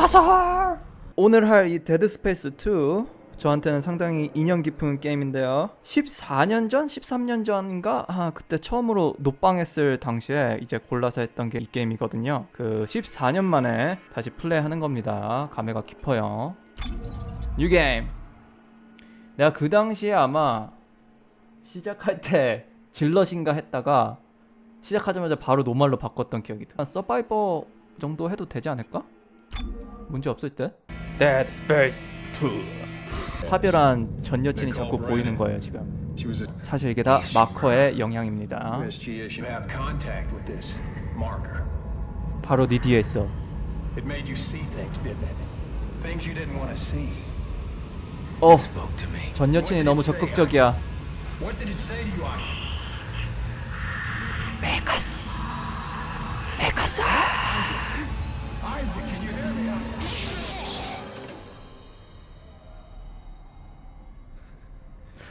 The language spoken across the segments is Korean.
메카솔 오늘 할 이 데드 스페이스 2 저한테는 상당히 인연 깊은 게임인데요. 14년 전, 13년 전인가? 아, 그때 처음으로 녹방했을 당시에 이제 골라서 했던 게 이 게임이거든요. 그 14년 만에 다시 플레이하는 겁니다. 감회가 깊어요. 뉴 게임. 내가 그 당시에 아마 시작할 때 질럿인가 했다가 시작하자마자 바로 노말로 바꿨던 기억이 나. 한 서바이버 정도 해도 되지 않을까? 문제 없을 때? Dead Space 2 사별한 전 여친이 자꾸 보이는 거예요 지금 She was a 사실 이게 다 마커의 영향입니다 MSG issue. You have contact with this marker. 바로 네 뒤에 있어 It made you see things, didn't it? Things you didn't want to see. 어 Spoke to me. 전 여친이 너무 적극적이야 What did it say to you, Isaac? 메카스 메카스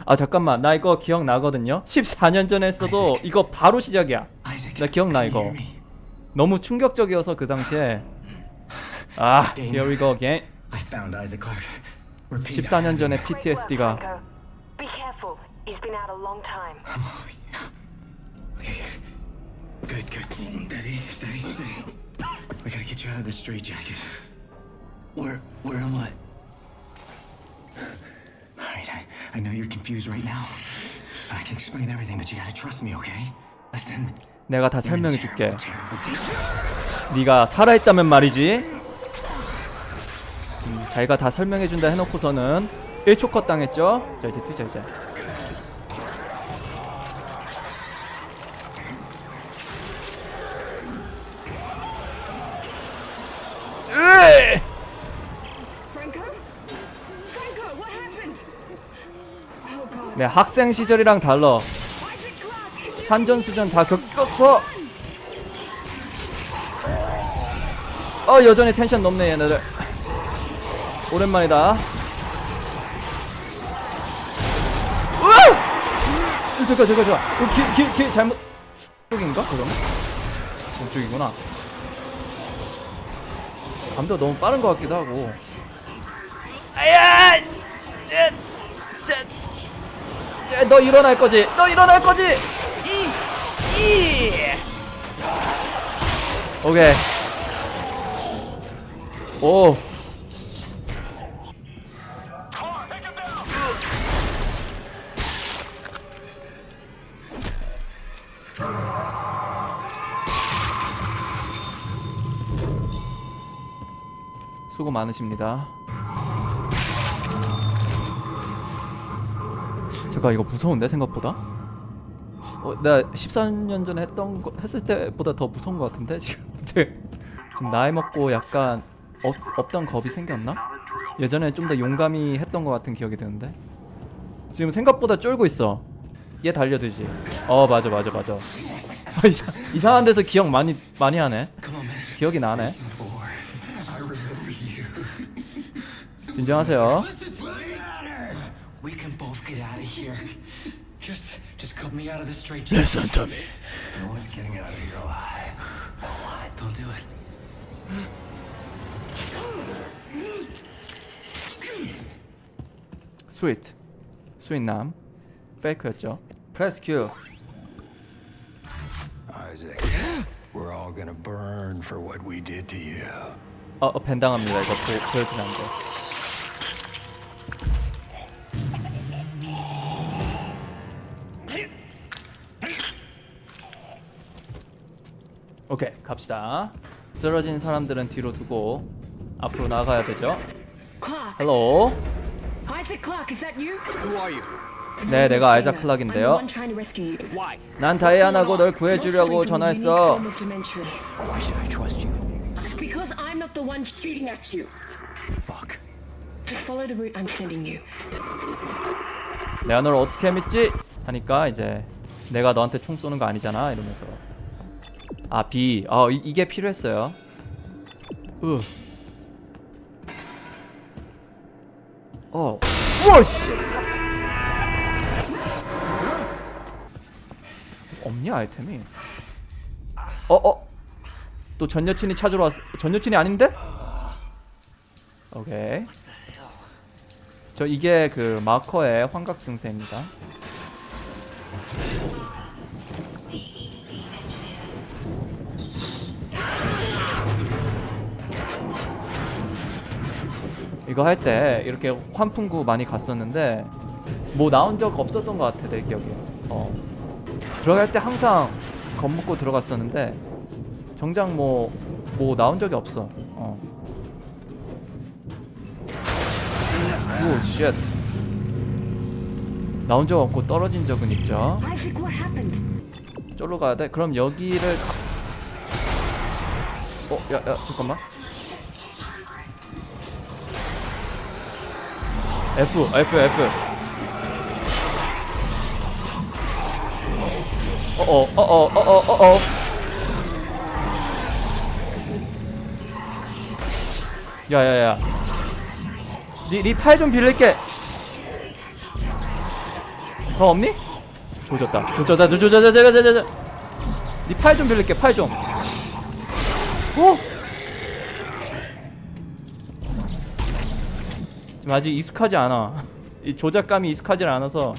아 잠깐만 나 이거 기억나거든요 14년 전에 했어도 이거 바로 시작이야 Isaac, 나 기억나 이거? 너무 충격적이어서 그 당시에 아 here we go again I found Isaac Clark. Repeat. 14년 전에 PTSD가. Good, good. Steady, steady, steady. We gotta get you out of this straitjacket. Where, where am I? All right, I, I know you're confused right now. I can explain everything, but you gotta trust me, okay? Listen. 내가 다 설명해 줄게. 네가 살아있다면 말이지 음, 자기가 다 설명해 준다 해놓고서는 1초 컷 당했죠? 자 이제 뛰자 이제 내 학생 시절이랑 Clarke! 산전수전 다 겪었어. 어 여전히 텐션 높네 얘네들. 오랜만이다. 으아! 잠깐 잠깐 잠깐 길길 길 잘못 쪽인가 그러면 이쪽이구나. 감도 너무 빠른 것 같기도 하고. 아야 야, 너 일어날 거지? 너 일어날 거지? 이, 이. 오케이. 오. 수고 많으십니다. 잠깐 이거 무서운데 생각보다? 어, 나 14년 전에 했던 거 했을 때보다 더 무서운 것 같은데 지금 지금 나이 먹고 약간 어, 없던 겁이 생겼나? 예전에 좀 더 용감히 했던 것 같은 기억이 드는데 지금 생각보다 쫄고 있어. 얘 달려들지. 어 맞아 맞아 맞아. 이상, 이상한 데서 기억 많이 많이 하네. 기억이 나네. 진정하세요. We can both get out of here. Just, just cut me out of this straitjacket. Listen to me. No one's getting out of here alive. Don't do it. 스윗. 스윗남. 페이크였죠. 프레스 큐. Isaac, we're all gonna burn for what we did to you. 어, 어 벤당합니다. 이거 보, 보여주면 안 돼. 오케이 갑시다. 쓰러진 사람들은 뒤로 두고 앞으로 나가야 되죠. Clark! 헬로. Isaac Clarke, is that you? Who are you? 네, 내가 아이작 I'm the 클락인데요. one trying to rescue you. Why? 난 다이아나고 널 구해주려고 unique 전화했어. form of dementia. Why should I trust you? Because I'm not the one shooting at you. Fuck. Just follow the route I'm sending you. 내가 널 어떻게 믿지? 하니까 이제 내가 너한테 총 쏘는 거 아니잖아 이러면서 아 B 아 이, 이게 필요했어요 으 어. 우와 씨. 없냐 아이템이 어어 또 전 여친이 찾으러 왔어 전 여친이 아닌데? 오케이. 저 이게 그 마커의 환각 증세입니다. 이거 할 때 이렇게 환풍구 많이 갔었는데 뭐 나온 적 없었던 것 같아 내 기억에. 어. 들어갈 때 항상 겁먹고 들어갔었는데 정작 뭐뭐 나온 적이 없어. 어. 오, 쉣. 나온 적 없고 떨어진 적은 있죠. 쫄로 가야 돼. 그럼 여기를 가... 어, 야, 야, 잠깐만. F, F, F. 어, 어, 어, 어, 어, 어, 어, 어. 야, 야, 야. 니니팔 좀 빌릴게. 더 없니? 조졌다. 조졌다. 조졌다. 조졌다. 조졌다. 니팔 좀 빌릴게. 팔 좀. 오. 지금 아직 익숙하지 않아. 이 조작감이 익숙하지 않아서.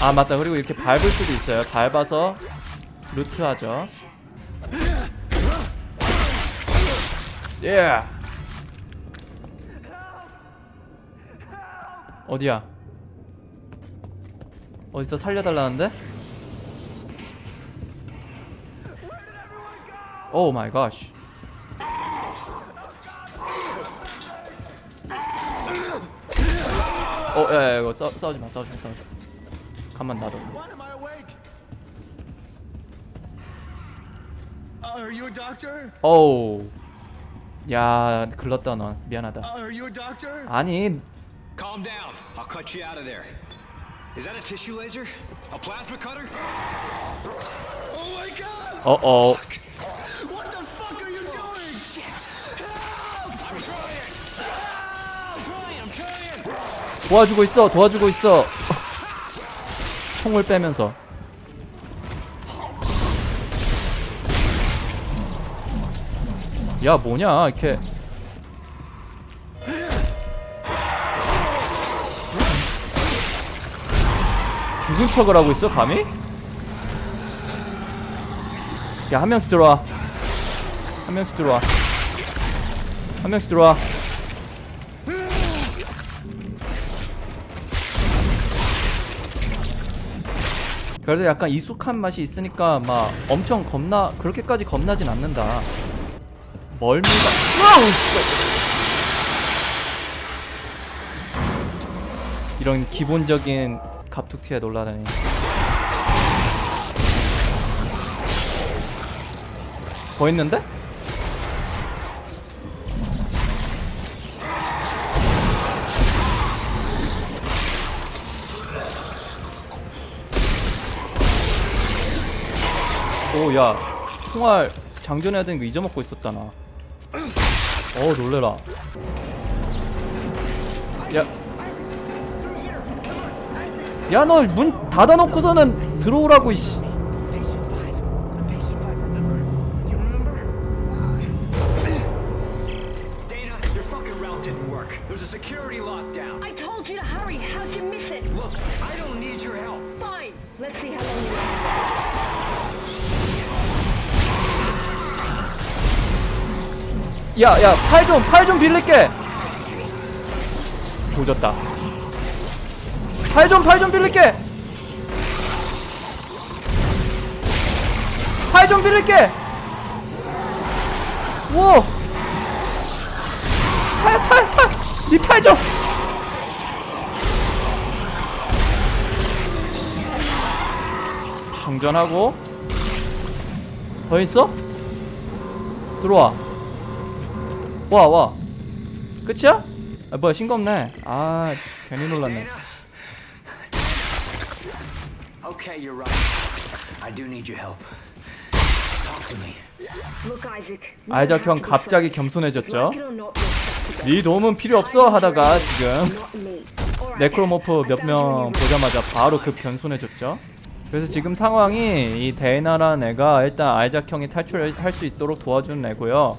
아 맞다. 그리고 이렇게 밟을 수도 있어요. 밟아서 루트하죠. 예. 어디야? 어디서 살려달라는데? 오 마이 갓. 어, 야, 야, 이거 싸, 싸우지 마, 싸우지 마, 싸우지 마. 가만 놔둬. Why am I awake? Uh, are you a doctor? 어우. 야, 글렀다 너. 미안하다. Uh, are you a doctor? 아니, Calm down. I'll cut you out of there. Is that a tissue laser? A plasma cutter? Oh my god! 어, 어. 도와주고 있어, 도와주고 있어. 총을 빼면서. 야, 뭐냐, 이렇게. 죽은 척을 하고 있어, 감히? 야, 한 명씩 들어와. 한 명씩 들어와. 한 명씩 들어와. 그래도 약간 익숙한 맛이 있으니까 막 엄청 겁나 그렇게까지 겁나진 않는다. 멀미가. 이런 기본적인 갑툭튀에 놀라다니. 더 있는데? 오, 야, 총알 장전해야 되는 거 잊어먹고 있었다 나. 어, 놀래라. 야, 야, 너 문 닫아놓고서는 들어오라고 이씨. 야, 야, 팔 좀, 팔 좀 빌릴게. 조졌다. 팔 좀, 팔 좀 빌릴게. 팔 좀 빌릴게. 오. 팔, 팔, 팔. 니팔 좀. 정전하고. 더 있어? 들어와. 와, 와. 끝이야? 아, 뭐야, 싱겁네. 아, 괜히 놀랐네. Okay, you're right. I do need your help. Talk to me. Look, Isaac. 아이작 형 갑자기. 겸손해졌죠? 네 도움은 필요 없어 하다가 지금 네크로모프 몇 명. 보자마자 바로 급 겸손해졌죠. 그래서 지금 상황이 이 데이나라는 애가 일단 아이작 형이 탈출할 수 있도록 도와주는 애고요.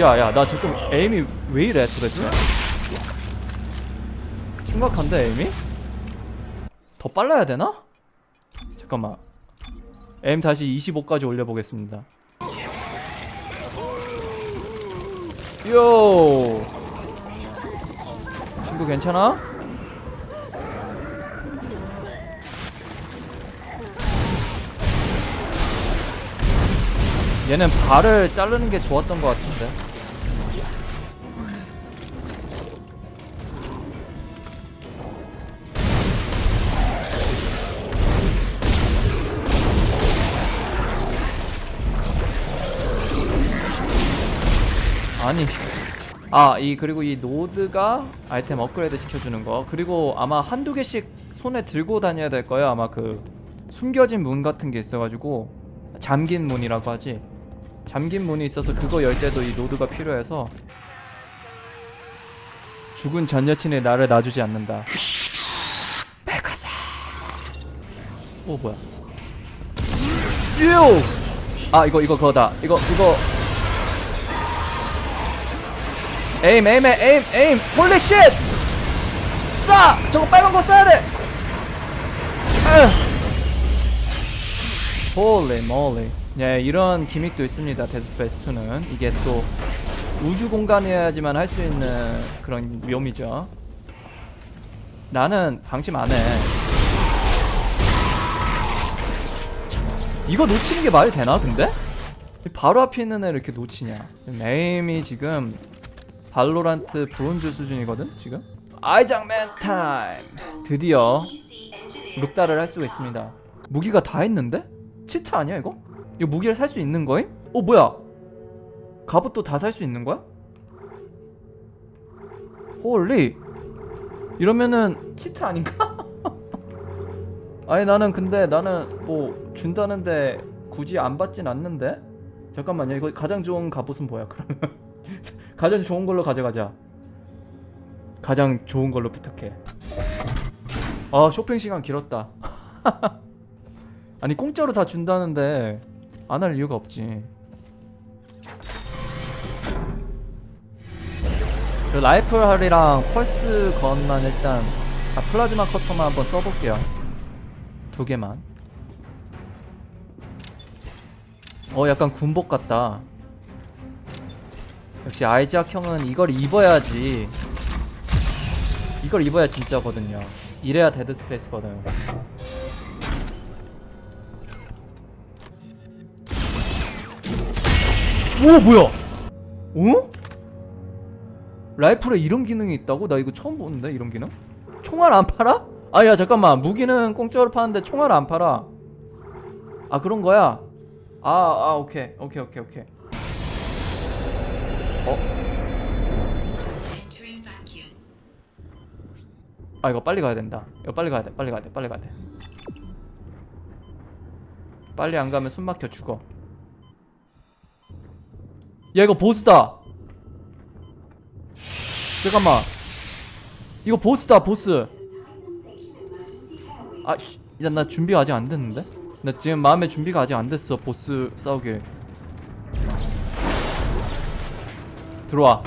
야야 나 지금 에임이 왜 이래 도대체? 심각한데 에임이? 더 빨라야 되나? 잠깐만 에임 다시 25까지 올려보겠습니다 요 친구 괜찮아? 얘는 발을 자르는 게 좋았던 것 같은데 아니. 아 이 그리고 이 노드가 아이템 업그레이드 시켜주는 거. 그리고 아마 한두 개씩 손에 들고 다녀야 될 거예요. 아마 그 숨겨진 문 같은 게 있어가지고. 잠긴 문이라고 하지. 잠긴 문이 있어서 그거 열 때도 이 노드가 필요해서. 죽은 전 여친이 나를 놔주지 않는다. 백화사. 오 뭐야. 유! 아 이거 이거 그거다. 이거 이거 에임 에임 에임 에임 홀리 쉣! 쏴! 저거 빨간 거 쏴야 돼! 홀리 몰리 네 이런 기믹도 있습니다 데드스페이스 2는 이게 또 우주 공간이어야지만 할 수 있는 그런 묘미죠 나는 방심 안해 이거 놓치는 게 말이 되나 근데? 바로 앞에 있는 애를 이렇게 놓치냐 에임이 지금 발로란트 브론즈 수준이거든 지금 아이작맨 타임 드디어 룩다를 할 수가 있습니다 무기가 다 있는데? 치트 아니야 이거? 이거 무기를 살 수 있는 거임? 어 뭐야 갑옷도 다 살 수 있는 거야? 홀리 이러면은 치트 아닌가? 아니 나는 근데 나는 뭐 준다는데 굳이 안 받진 않는데 잠깐만요 이거 가장 좋은 갑옷은 뭐야 그러면 가장 좋은 걸로 가져가자. 가장 좋은 걸로 부탁해. 아 쇼핑 시간 길었다. 아니 공짜로 다 준다는데 안 할 이유가 없지. 그 라이플할이랑 펄스 건만 일단 아, 플라즈마 커터만 한번 써볼게요. 두 개만. 어 약간 군복 같다 역시 아이작 형은 이걸 입어야지 이걸 입어야 진짜거든요 이래야 데드 스페이스거든 오 뭐야 어? 라이플에 이런 기능이 있다고? 나 이거 처음 보는데 이런 기능? 총알 안 팔아? 아 야 잠깐만 무기는 공짜로 파는데 총알 안 팔아 아 그런 거야? 아아 오케이 오케이 오케이 오케이 어? 아 이거 빨리 가야 된다. 이거 빨리 가야 돼 빨리 가야 돼 빨리 가야 돼. 빨리 안 가면 숨 막혀 죽어. 야 이거 보스다! 잠깐만. 이거 보스다 보스. 아 씨, 일단 나 준비가 아직 안 됐는데? 나 지금 마음의 준비가 아직 안 됐어 보스 싸우길 들어와.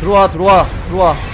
들어와 들어와 들어와